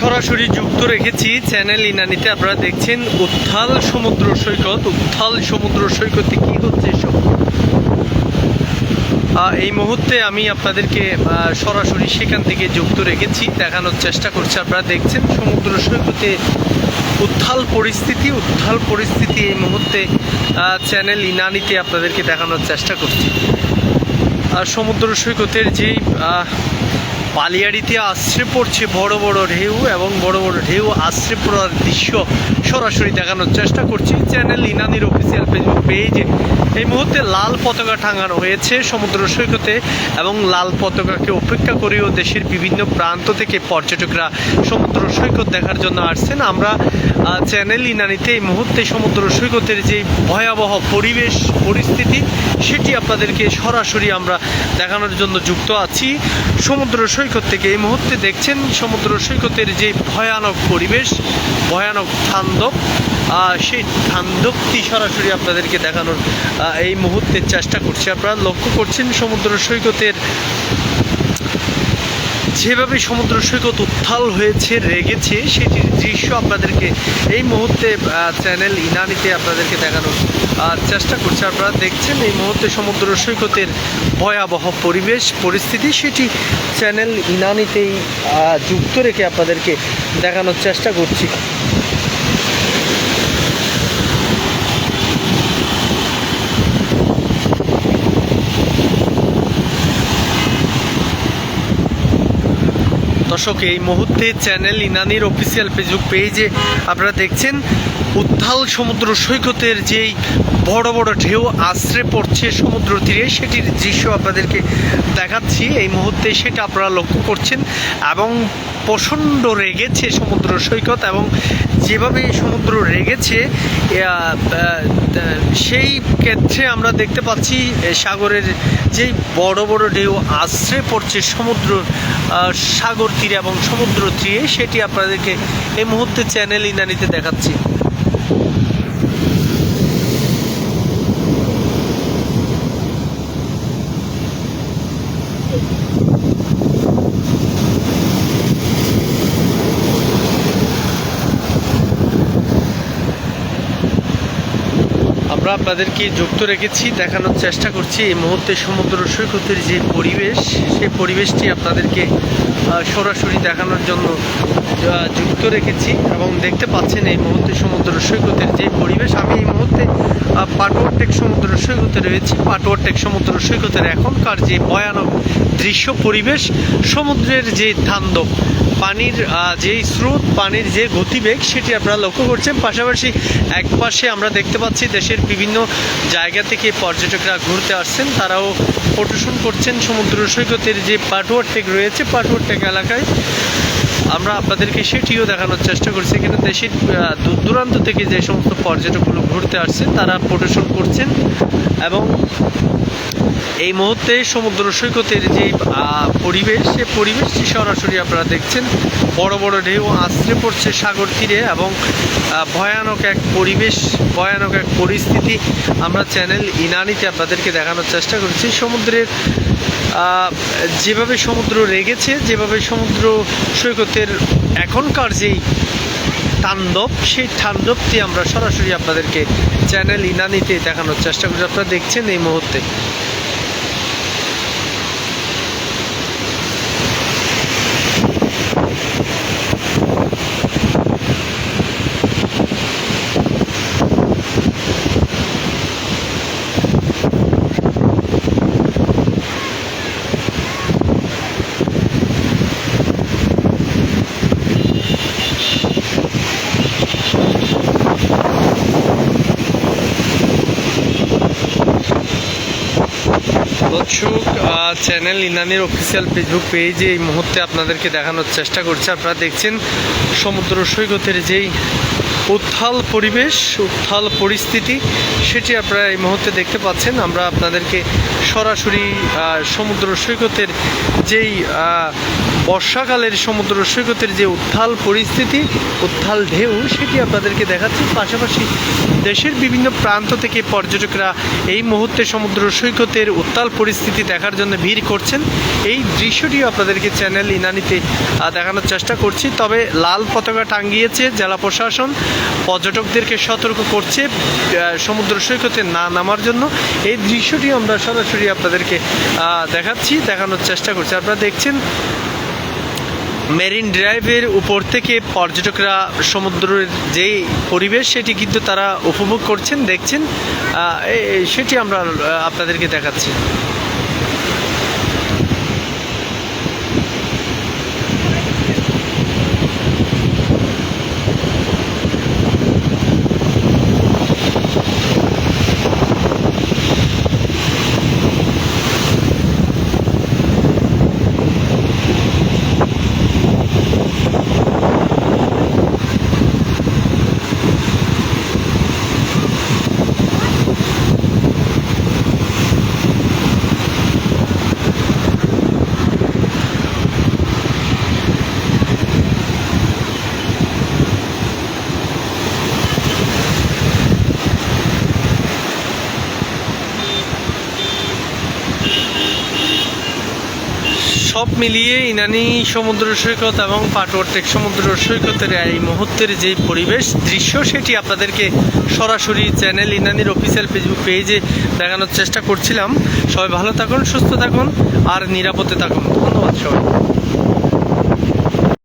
সরাসরি যুক্ত রেখেছি চ্যানেল ইনানিতে। আপনারা দেখছেন উত্থাল সমুদ্র সৈকত। উত্থাল সমুদ্র সৈকতে কি হচ্ছে এসব এই মুহূর্তে আমি আপনাদেরকে সরাসরি সেখান থেকে যুক্ত রেখেছি, দেখানোর চেষ্টা করছি। আপনারা দেখছেন সমুদ্র সৈকতে উত্থাল পরিস্থিতি। উত্থাল পরিস্থিতি এই মুহূর্তে চ্যানেল ইনানিতে আপনাদেরকে দেখানোর চেষ্টা করছি। আর সমুদ্র সৈকতের যেই বালিয়াড়িতে আশ্রে পড়ছে বড় বড় ঢেউ এবং বড় বড় ঢেউ আশ্রে পড়ার দৃশ্য সরাসরি দেখানোর চেষ্টা করছি। চ্যানেল ইনানির অফিসিয়াল ফেসবুক পেজে এই মুহূর্তে লাল পতাকা টাঙানো হয়েছে সমুদ্র সৈকতে এবং লাল পতাকাকে উপেক্ষা করেও দেশের বিভিন্ন প্রান্ত থেকে পর্যটকরা সমুদ্র সৈকত দেখার জন্য আসছেন। আমরা চ্যানেল ইনানিতে এই মুহূর্তে সমুদ্র সৈকতের যে ভয়াবহ পরিবেশ, পরিস্থিতি, সেটি আপনাদেরকে সরাসরি আমরা দেখানোর জন্য যুক্ত আছি। সমুদ্র সৈকত থেকে এই মুহূর্তে দেখছেন সমুদ্র সৈকতের যে ভয়ানক পরিবেশ ভয়ানক আহ, সেই তাণ্ডবটি সরাসরি আপনাদেরকে দেখানোর এই মুহূর্তের চেষ্টা করছি। আপনারা লক্ষ্য করছেন সমুদ্র সৈকতের যেভাবে সমুদ্র সৈকত উত্থাল হয়েছে, রেগেছে, সেটির দৃশ্য আপনাদেরকে এই মুহূর্তে চ্যানেল ইনানিতে আপনাদেরকে দেখানোর চেষ্টা করছে। আপনারা দেখছেন এই মুহূর্তে সমুদ্র সৈকতের ভয়াবহ পরিবেশ, পরিস্থিতি। সেটি চ্যানেল ইনানিতেই যুক্ত রেখে আপনাদেরকে দেখানোর চেষ্টা করছি। দর্শক, এই মুহূর্তে চ্যানেল ইনানির অফিসিয়াল ফেসবুক পেজে আপনারা দেখছেন উত্থাল সমুদ্র সৈকতের যেই বড় বড় ঢেউ আশ্রে পড়ছে সমুদ্র তীরে, সেটির দৃশ্য আপনাদেরকে দেখাচ্ছি। এই মুহূর্তে সেটা আপনারা লক্ষ্য করছেন এবং প্রচণ্ড রেগেছে সমুদ্র সৈকত এবং যেভাবে সমুদ্র রেগেছে সেই ক্ষেত্রে আমরা দেখতে পাচ্ছি সাগরের যেই বড় বড় ঢেউ আশ্রে পড়ছে সমুদ্র সাগর তীরে এবং সমুদ্র তীরে, সেটি আপনাদেরকে এই মুহূর্তে চ্যানেল ইনানিতে দেখাচ্ছি। আমরা আপনাদেরকে যুক্ত রেখেছি, দেখানোর চেষ্টা করছি। এই মুহূর্তে সমুদ্র সৈকতের যে পরিবেশ, সেই পরিবেশটি আপনাদেরকে সরাসরি দেখানোর জন্য যুক্ত রেখেছি এবং দেখতে পাচ্ছেন এই মুহূর্তে সমুদ্র সৈকতের যে পরিবেশ। আমি এই মুহূর্তে পাটুয়ারটেক সমুদ্র সৈকতে রয়েছি। পাটুয়ারটেক সমুদ্র সৈকতের এখনকার যে ভয়ানক দৃশ্য পরিবেশ, সমুদ্রের যে তাণ্ডব পানির যেই স্রোত, পানির যে গতিবেগ, সেটি আপনারা লক্ষ্য করছেন। পাশাপাশি এক পাশে আমরা দেখতে পাচ্ছি দেশের বিভিন্ন জায়গা থেকে পর্যটকরা ঘুরতে আসছেন। তারাও পটুশন করছেন সমুদ্র সৈকতের যে পাটুয়ার টেক রয়েছে পাটুয়ার টেক এলাকায়। আমরা আপনাদেরকে সেটিও দেখানোর চেষ্টা করছি। এখানে দেশের দূর দূরান্ত থেকে যে সমস্ত পর্যটকগুলো ঘুরতে আসছেন, তারা পটুশন করছেন এবং এই মুহূর্তে সমুদ্র সৈকতের যে পরিবেশ, সে পরিবেশটি সরাসরি আপনারা দেখছেন। বড় বড় ঢেউ আশ্রে পড়ছে সাগর তীরে এবং ভয়ানক এক পরিবেশ, ভয়ানক এক পরিস্থিতি আমরা চ্যানেল ইনানিতে আপনাদেরকে দেখানোর চেষ্টা করছি। সমুদ্রের যেভাবে সমুদ্র রেগেছে, যেভাবে সমুদ্র সৈকতের এখনকার যেই তাণ্ডব, সেই তাণ্ডবটি আমরা সরাসরি আপনাদেরকে চ্যানেল ইনানিতে দেখানোর চেষ্টা করছি। আপনারা দেখছেন এই মুহূর্তে। দর্শক চ্যানেল ইনানির অফিসিয়াল ফেসবুক পেজে এই মুহূর্তে আপনাদেরকে দেখানোর চেষ্টা করছে। আপনারা দেখছেন সমুদ্র সৈকতের যেই উত্থাল পরিবেশ উত্থাল পরিস্থিতি, সেটি আপনারা এই মুহূর্তে দেখতে পাচ্ছেন। আমরা আপনাদেরকে সরাসরি সমুদ্র সৈকতের যেই বর্ষাকালের সমুদ্র সৈকতের যে উত্থাল পরিস্থিতি উত্থাল ঢেউ সেটি আপনাদেরকে দেখাচ্ছি। পাশাপাশি দেশের বিভিন্ন প্রান্ত থেকে পর্যটকরা এই মুহূর্তে সমুদ্র সৈকতের উত্তাল পরিস্থিতি দেখার জন্য ভিড় করছেন। এই দৃশ্যটিও আপনাদেরকে চ্যানেল ইনানিতে দেখানোর চেষ্টা করছি। তবে লাল পতাকা টাঙ্গিয়েছে জেলা প্রশাসন। পর্যটকদেরকে সতর্ক করছে সমুদ্র সৈকতে না নামার জন্য। এই দৃশ্যটি আমরা সরাসরি আপনাদেরকে দেখাচ্ছি, দেখানোর চেষ্টা করছি। আপনারা দেখছেন মেরিন ড্রাইভের উপর থেকে পর্যটকরা সমুদ্রের যে পরিবেশ, সেটি কিন্তু তারা উপভোগ করছেন, দেখছেন। সেটি আমরা আপনাদেরকে দেখাচ্ছি। সব মিলিয়ে ইনানি সমুদ্র সৈকত এবং পাটওয়ারটেক সমুদ্র সৈকতের এই মুহূর্তের যে পরিবেশ দৃশ্য, সেটি আপনাদেরকে সরাসরি চ্যানেল ইনানির অফিসিয়াল ফেসবুক পেজে দেখানোর চেষ্টা করছিলাম। সবাই ভালো থাকুন, সুস্থ থাকুন, আর নিরাপদে থাকুন। ধন্যবাদ সবাই